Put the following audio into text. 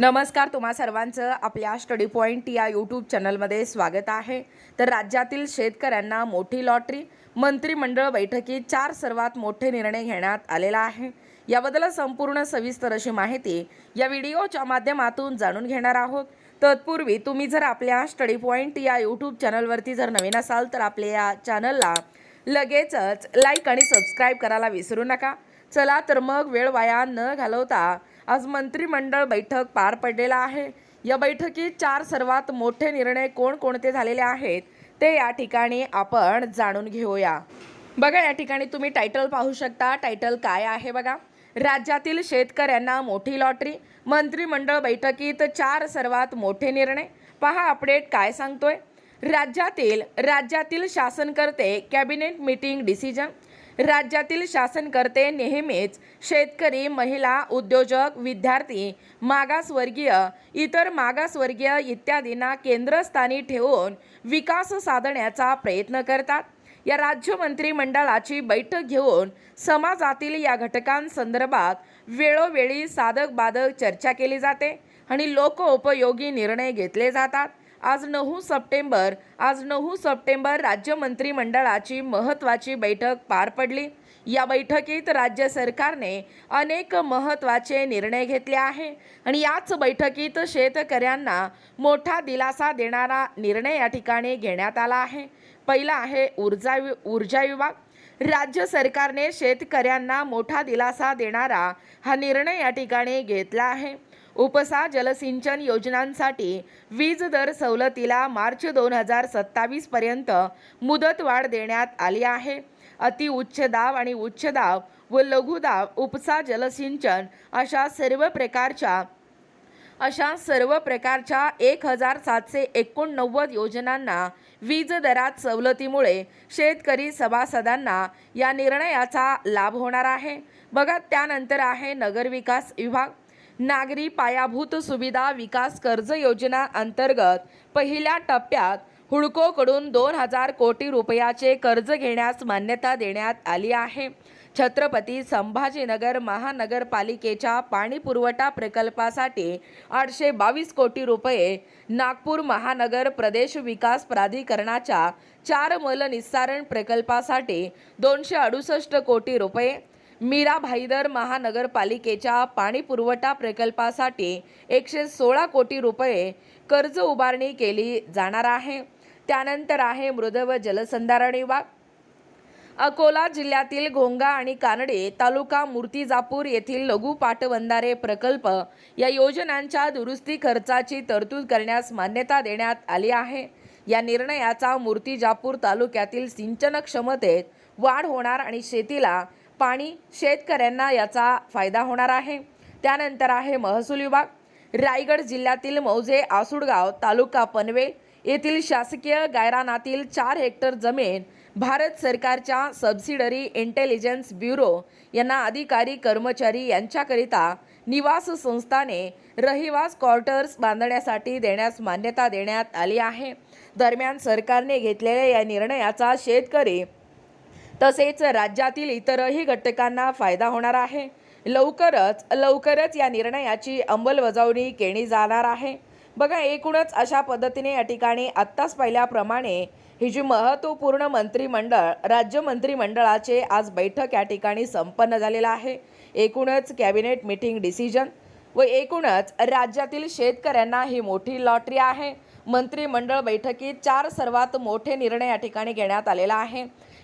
नमस्कार तुम्हा सर्वांचं आपल्या स्टडी पॉईंट या यूट्यूब चॅनलमध्ये स्वागत आहे. तर राज्यातील शेतकऱ्यांना मोठी लॉटरी मंत्रिमंडळ बैठकीत चार सर्वात मोठे निर्णय घेण्यात आलेला आहे. याबद्दल संपूर्ण सविस्तर अशी माहिती या व्हिडिओच्या माध्यमातून जाणून घेणार आहोत. तत्पूर्वी तुम्ही जर आपल्या स्टडी पॉईंट या यूट्यूब चॅनलवरती जर नवीन असाल तर आपल्या या चॅनलला लगेचच लाईक आणि सबस्क्राईब करायला विसरू नका. चला तर मग वेळ वाया न घालवता आज मंत्रिमंडळ बैठक पार पडलेला आहे. या बैठकीत चार सर्वात मोठे निर्णय कोणकोणते झालेले आहेत ते या ठिकाणी आपण जाणून घेऊया. बघा या ठिकाणी तुम्ही टायटल पाहू शकता. टायटल काय आहे बघा? राज्यातील शेतकऱ्यांना मोठी लॉटरी मंत्रिमंडळ बैठकीत चार सर्वात मोठे निर्णय. पहा अपडेट काय सांगतोय? राज्यातील राज्यातील शासनकर्ते कॅबिनेट मीटिंग डिसिजन राज्यातील शासनकर्ते नेहमीच शेतकरी महिला उद्योजक विद्यार्थी मागासवर्गीय इतर मागासवर्गीय इत्यादींना केंद्रस्थानी ठेवून विकास साधण्याचा प्रयत्न करतात. या राज्य मंत्रिमंडळाची बैठक घेऊन समाजातील या घटकांसंदर्भात वेळोवेळी साधक बाधक चर्चा केली जाते आणि लोकोपयोगी निर्णय घेतले जातात. आज नऊ सप्टेंबर आज नऊ सप्टेंबर राज्य मंत्रिमंडळाची महत्त्वाची बैठक पार पडली. या बैठकीत राज्य सरकारने अनेक महत्त्वाचे निर्णय घेतले आहे आणि याच बैठकीत शेतकऱ्यांना मोठा दिलासा देणारा निर्णय या ठिकाणी घेण्यात आला आहे. पहिला आहे ऊर्जा वि ऊर्जा विभाग. राज्य सरकारने शेतकऱ्यांना मोठा दिलासा देणारा हा निर्णय या ठिकाणी घेतला आहे. उपसा जलसिंचन योजनांसाठी वीज दर सवलतीला मार्च दोन हजार सत्तावीसपर्यंत मुदतवाढ देण्यात आली आहे. अति उच्च दाब आणि उच्च दाब व लघुदाब उपसा जलसिंचन अशा सर्व प्रकारच्या अशा सर्व प्रकारच्या एक हजार सातशे एकोणनव्वद योजनांना वीज दरात सवलतीमुळे शेतकरी सभासदांना या निर्णयाचा लाभ होणार आहे. बघा त्यानंतर आहे नगरविकास विभाग. नागरी पायाभूत सुविधा विकास कर्ज योजना अंतर्गत पहिल्या टप्प्यात हुडकोकडून दोन हजार कोटी रुपयाचे कर्ज घेण्यास मान्यता देण्यात आली आहे. छत्रपती संभाजीनगर महानगरपालिकेच्या पाणी पुरवठा प्रकल्पासाठी आठशे बावीस कोटी रुपये नागपूर महानगर प्रदेश विकास प्राधिकरणाच्या चार मल निस्सारण प्रकल्पासाठी दोनशे अडुसष्ट कोटी रुपये मीरा भाईदर महानगरपालिकेच्या पाणी पुरवठा प्रकल्पासाठी एकशे सोळा कोटी रुपये कर्ज उभारणी केली जाणार आहे. त्यानंतर आहे मृद व जलसंधारण विभाग अकोला जिल्ह्यातील घोंगा आणि कानडे तालुका मूर्तिजापूर येथील लघु पाटबंधारे प्रकल्प या योजनांच्या दुरुस्ती खर्चाची तरतूद करण्यास मान्यता देण्यात आली आहे. या निर्णयाचा मूर्तिजापूर तालुक्यातील सिंचन क्षमतेत वाढ होणार आणि शेतीला पाणी शेतकऱ्यांना याचा फायदा होणार आहे. त्यानंतर आहे महसूल विभाग. रायगड जिल्ह्यातील मौजे आसुडगाव तालुका पनवेल येथील शासकीय गायरानातील चार हेक्टर जमीन भारत सरकारच्या सबसिडरी इंटेलिजन्स ब्युरो यांना अधिकारी कर्मचारी यांच्याकरिता निवास संस्थाने रहिवास क्वार्टर्स बांधण्यासाठी देण्यास मान्यता देण्यात आली आहे. दरम्यान सरकारने घेतलेल्या या निर्णयाचा शेतकरी तसेच राज्यातील इतरही घटकांना फायदा होणार आहे. लवकरच लवकरच या निर्णयाची अंमलबजावणी केली जाणार आहे. बघा एकूणच अशा पद्धतीने या ठिकाणी आत्ताच पाहिल्याप्रमाणे ही जी महत्त्वपूर्ण मंत्रिमंडळ राज्य मंत्रिमंडळाचे आज बैठक या ठिकाणी संपन्न झालेलं आहे. एकूणच कॅबिनेट मीटिंग डिसिजन व एकूणच राज्यातील शेतकऱ्यांना ही मोठी लॉटरी आहे. मंत्रिमंडळ बैठकीत चार सर्वात मोठे निर्णय या ठिकाणी घेण्यात आलेला आहे.